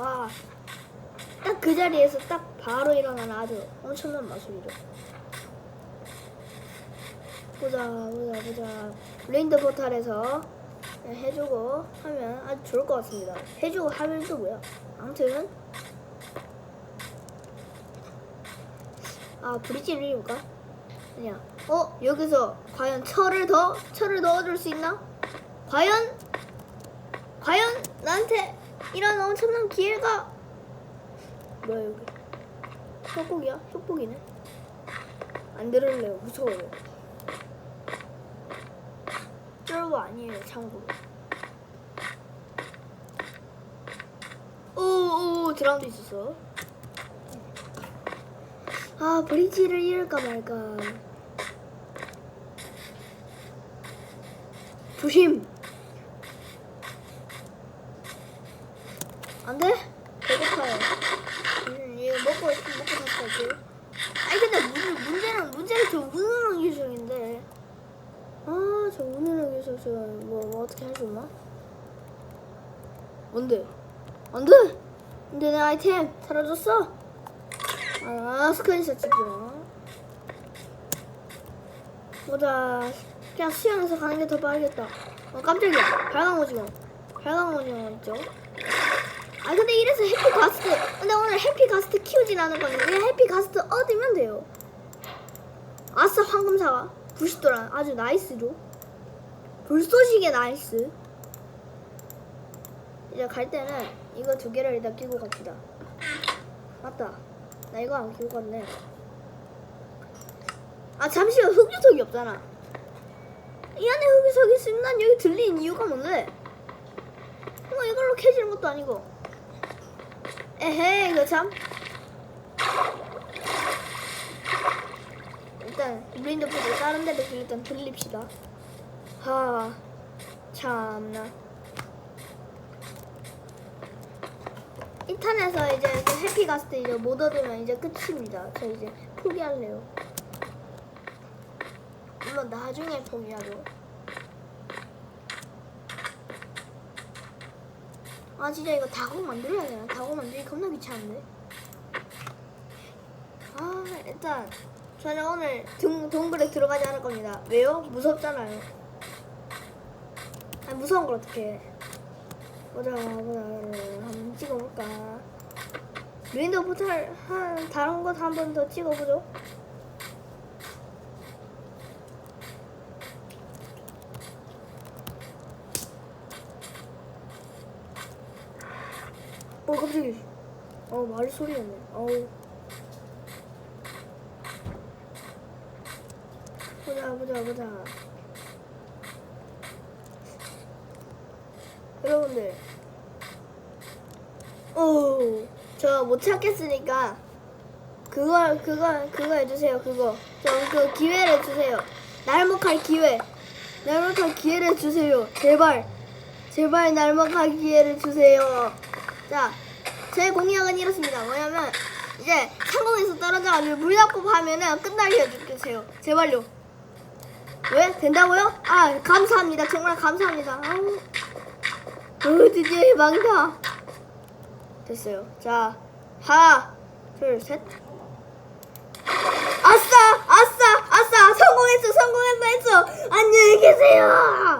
와. 딱 그 자리에서 딱 바로 일어나는 아주 엄청난 마술이죠. 보자, 보자, 보자. 레인더 포탈에서 해주고 하면 아주 좋을 것 같습니다. 해주고 하면 또 뭐야? 아무튼. 아, 브릿지를 이을까 아니야. 어, 여기서 과연 철을 더, 철을 넣어줄 수 있나? 과연? 과연 나한테 이런 엄청난 기회가 뭐야 여기? 협곡이야? 협곡이네? 안 들을래요. 무서워요. 쫄보 아니에요 참고로. 오오 드라운드 있었어. 아 브릿지를 잃을까 말까. 조심 안 돼? 배고파요. 음, 이거 먹고, 먹고 다시 갈게요. 아니, 근데 문, 문제는, 문제는 저 운운한 기술인데. 아, 저 운운한 기술, 저, 뭐, 뭐 어떻게 할수 없나? 뭔데? 안 돼! 근데 내 아이템 사라졌어? 아, 스크린샷 마. 보자. 그냥 수영해서 가는 게 더 빠르겠다. 어, 깜짝이야. 빨강 오징어. 빨강 오징어 있죠? 아 근데 이래서 해피 가스트. 근데 오늘 해피 가스트 키우진 않을 건데 그냥 해피 가스트 얻으면 돼요. 아싸 황금사과. 90도란 아주 나이스죠? 불쏘시개 나이스. 이제 갈 때는 이거 두 개를 일단 끼고 갑시다. 맞다. 나 이거 안 끼고 갔네. 아 잠시만. 흑유석이 없잖아. 이 안에 흑유석이 있으면 난 여기 들리는 이유가 뭔데? 뭐 이걸로 캐지는 것도 아니고 에헤이 이거 참. 일단 브레인드포드 다른 데로 일단 돌립시다. 하 참나. 인터넷에서 이제 그 해피 가스트 이제 못 얻으면 이제 끝입니다. 저 이제 포기할래요. 물론 나중에 포기하죠 아 진짜 이거 다고 만들어야 되나? 다고 만들기 겁나 귀찮은데. 아 일단 저는 오늘 동, 동굴에 들어가지 않을 겁니다. 왜요? 무섭잖아요. 아 무서운 걸 어떻게 해. 보자 보자 한번 찍어볼까. 윈도우 포탈 한 다른 것 한 번 더 찍어보죠. 어 갑자기. 어말 소리였네. 어우 보자 보자 보자. 여러분들. 어저 못 찾겠으니까 그거 그거 그거 해주세요 그거. 저 그 기회를 주세요. 날먹할 기회. 날먹할 기회를 주세요. 제발. 제발 날먹할 기회를 주세요 자, 제 공약은 이렇습니다. 뭐냐면 이제 상공에서 떨어져가지고 물 잡고 하면은 끝나게 해주세요. 제발요. 왜? 된다고요? 아, 감사합니다. 정말 감사합니다. 아우, 어, 드디어 희망이다. 됐어요. 자, 하나, 둘, 셋. 아싸! 아싸! 아싸! 성공했어! 성공했다 했어! 안녕히 계세요!